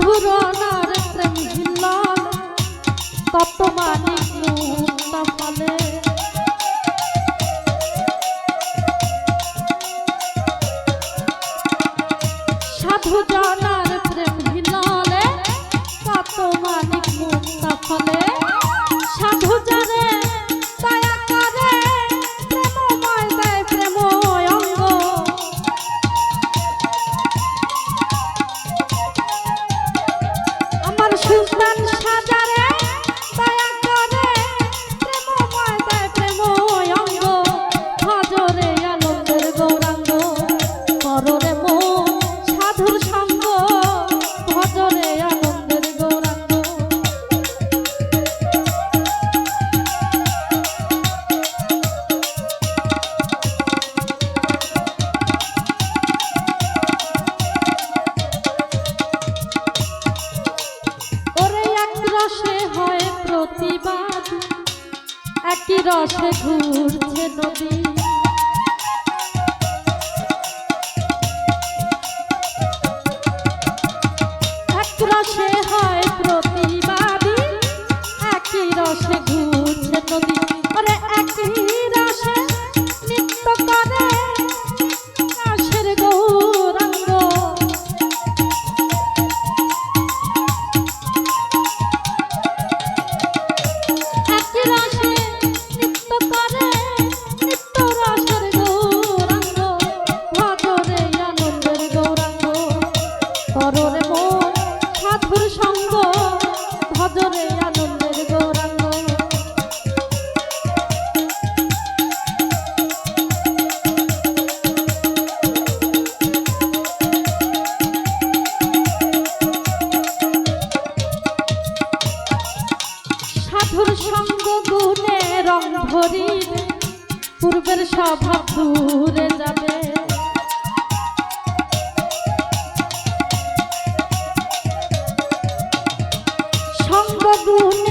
পুরনার প্রেম হিল্লন তপ্ত মানিক মুহূর্ত ফলে। সাধু জনার প্রেম হিললে তপ্ত সাধু জনের রসে হয় প্রতিবাদ। একই রসে ঘুরছে নদী। এক রসে হয় প্রতি হরিণে পূর্বের স্বভাব দূরে যাবে। সঙ্গ গুণে